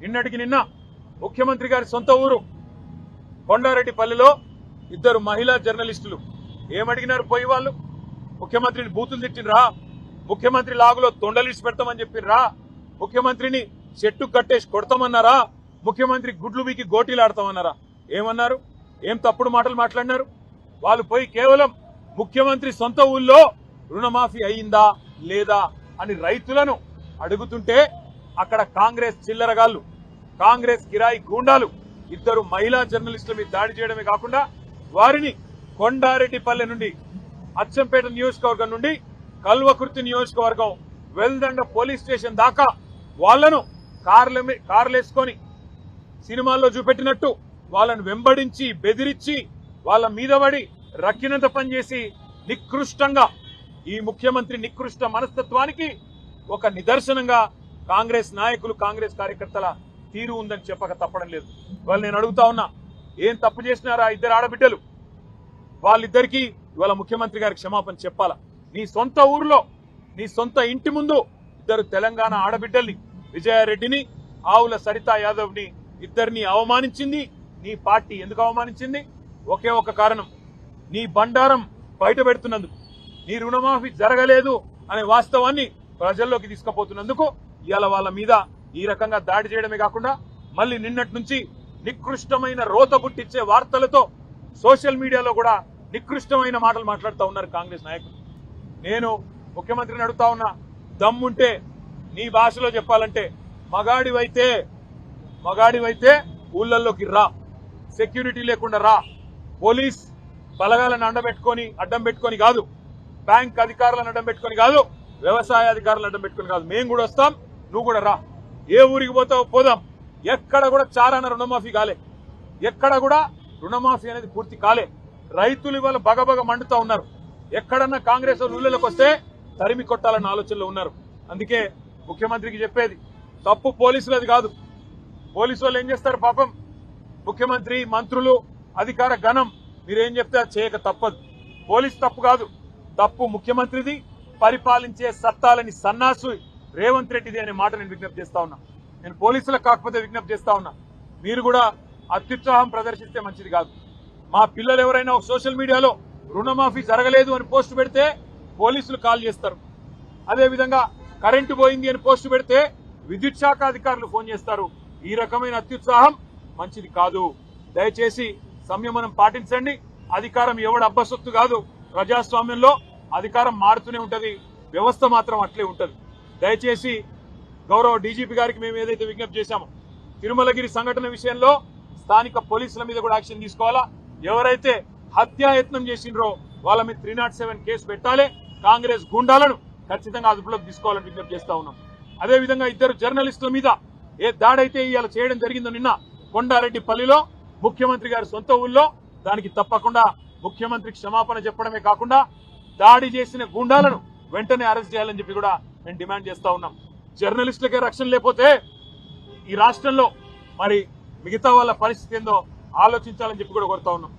నిన్నటికి నిన్న ముఖ్యమంత్రి గారి సొంత ఊరు కొండారెడ్డిపల్లిలో ఇద్దరు మహిళా జర్నలిస్టులు ఏమడిగినారు పోయి వాళ్ళు? ముఖ్యమంత్రిని బూతులు తిట్టినరా ముఖ్యమంత్రి లాగులో తొండలిసి పెడతామని చెప్పిర్రా? ముఖ్యమంత్రిని చెట్టు కట్టేసి కొడతామన్నారా? ముఖ్యమంత్రి గుడ్లు వీకి గోటీలాడతామన్నారా? ఏమన్నారు? ఏం తప్పుడు మాటలు మాట్లాడినారు? వాళ్ళు పోయి కేవలం ముఖ్యమంత్రి సొంత ఊళ్ళో రుణమాఫీ అయిందా లేదా అని రైతులను అడుగుతుంటే అక్కడ కాంగ్రెస్ చిల్లరగాళ్ళు కాంగ్రెస్ కిరాయి గూండాలు. ఇద్దరు మహిళా జర్నలిస్టుల మీద దాడి చేయడమే కాకుండా వారిని కొండారెడ్డిపల్లె నుండి అచ్చంపేట నియోజకవర్గం నుండి కల్వకుర్తి నియోజకవర్గం వెల్దండ పోలీస్ స్టేషన్ దాకా వాళ్ళను కార్ల కార్లేసుకొని కార్లు వేసుకొని సినిమాల్లో చూపెట్టినట్టు వాళ్ళను వెంబడించి బెదిరించి వాళ్ళ మీద పడి రక్కినంత పనిచేసి నికృష్టంగా ఈ ముఖ్యమంత్రి నికృష్ట మనస్తత్వానికి ఒక నిదర్శనంగా కాంగ్రెస్ నాయకులు కాంగ్రెస్ కార్యకర్తల తీరు ఉందని చెప్పక తప్పడం లేదు. వాళ్ళు నేను అడుగుతా ఉన్నా ఏం తప్పు చేసినారా ఇద్దరు ఆడబిడ్డలు? వాళ్ళిద్దరికీ ఇవాళ ముఖ్యమంత్రి గారికి క్షమాపణ చెప్పాలా? నీ సొంత ఊర్లో నీ సొంత ఇంటి ముందు ఇద్దరు తెలంగాణ ఆడబిడ్డల్ని విజయారెడ్డిని ఆవుల సరితా యాదవ్ని ఇద్దరిని అవమానించింది నీ పార్టీ ఎందుకు అవమానించింది? ఒకే ఒక కారణం నీ బండారం బయట పెడుతున్నందుకు నీ రుణమాఫీ జరగలేదు అనే వాస్తవాన్ని ప్రజల్లోకి తీసుకుపోతున్నందుకు ఇవాళ వాళ్ళ మీద ఈ రకంగా దాడి చేయడమే కాకుండా మళ్ళీ నిన్నటి నుంచి నికృష్టమైన రోత గుట్టిచ్చే వార్తలతో సోషల్ మీడియాలో కూడా నికృష్టమైన మాటలు మాట్లాడుతూ ఉన్నారు కాంగ్రెస్ నాయకులు. నేను ముఖ్యమంత్రిని అడుగుతా ఉన్నా దమ్ముంటే నీ భాషలో చెప్పాలంటే మగాడివైతే మగాడివైతే ఊళ్ళల్లోకి రా సెక్యూరిటీ లేకుండా రా పోలీస్ బలగాలను అండబెట్టుకొని అడ్డం పెట్టుకొని కాదు బ్యాంక్ అధికారులను అడ్డం పెట్టుకొని కాదు వ్యవసాయ అధికారులను అడ్డం పెట్టుకొని కాదు మేము కూడా వస్తాం నువ్వు కూడా రా. ఏ ఊరికి పోతావు పోదాం. ఎక్కడ కూడా చారాన రుణమాఫీ కాలే. ఎక్కడ కూడా రుణమాఫీ అనేది పూర్తి కాలే. రైతులు ఇవాళ బగబగ మండుతా ఉన్నారు. ఎక్కడన్నా కాంగ్రెస్ ఊళ్ళలోకి వస్తే తరిమి కొట్టాలన్న ఆలోచనలో ఉన్నారు. అందుకే ముఖ్యమంత్రికి చెప్పేది తప్పు పోలీసులది కాదు. పోలీసు వాళ్ళు ఏం చేస్తారు పాపం? ముఖ్యమంత్రి మంత్రులు అధికార గణం మీరేం చెప్తే చేయక తప్పదు. పోలీస్ తప్పు కాదు. తప్పు ముఖ్యమంత్రిది పరిపాలించే సత్తాలని సన్నాసు రేవంత్ రెడ్డిది అనే మాట నేను విజ్ఞప్తి చేస్తా ఉన్నా. నేను పోలీసులకు కాకపోతే విజ్ఞప్తి చేస్తా ఉన్నా. మీరు కూడా అత్యుత్సాహం ప్రదర్శిస్తే మంచిది కాదు. మా పిల్లలు ఎవరైనా ఒక సోషల్ మీడియాలో రుణమాఫీ జరగలేదు అని పోస్ట్ పెడితే పోలీసులు కాల్ చేస్తారు. అదేవిధంగా కరెంటు పోయింది అని పోస్ట్ పెడితే విద్యుత్ శాఖ అధికారులు ఫోన్ చేస్తారు. ఈ రకమైన అత్యుత్సాహం మంచిది కాదు. దయచేసి సంయమనం పాటించండి. అధికారం ఎవడు అబ్బసొత్తు కాదు. ప్రజాస్వామ్యంలో అధికారం మారుతూనే ఉంటుంది. వ్యవస్థ మాత్రం అట్లే ఉంటుంది. దయచేసి గౌరవ డీజీపీ గారికి మేము ఏదైతే విజ్ఞప్తి చేశామో తిరుమలగిరి సంఘటన విషయంలో స్థానిక పోలీసుల మీద కూడా యాక్షన్ తీసుకోవాలా? ఎవరైతే హత్యాయత్నం చేసిండ్రో వాళ్ళ మీద త్రీ నాట్ సెవెన్ కేసు పెట్టాలి. కాంగ్రెస్ గుండాలను ఖచ్చితంగా అదుపులోకి తీసుకోవాలని విజ్ఞప్తి చేస్తా ఉన్నాం. అదే విధంగా ఇద్దరు జర్నలిస్టుల మీద ఏ దాడైతే ఇవాళ చేయడం జరిగిందో నిన్న కొండారెడ్డిపల్లిలో ముఖ్యమంత్రి గారి సొంత ఊళ్ళో దానికి తప్పకుండా ముఖ్యమంత్రి క్షమాపణ చెప్పడమే కాకుండా దాడి చేసిన గుండాలను వెంటనే అరెస్ట్ చేయాలని చెప్పి కూడా మేము డిమాండ్ చేస్తూ ఉన్నాం. జర్నలిస్టులకే రక్షణ లేకపోతే ఈ రాష్ట్రంలో మరి మిగతా వాళ్ళ పరిస్థితి ఏందో ఆలోచించాలని చెప్పి కూడా కోరుతా ఉన్నాం.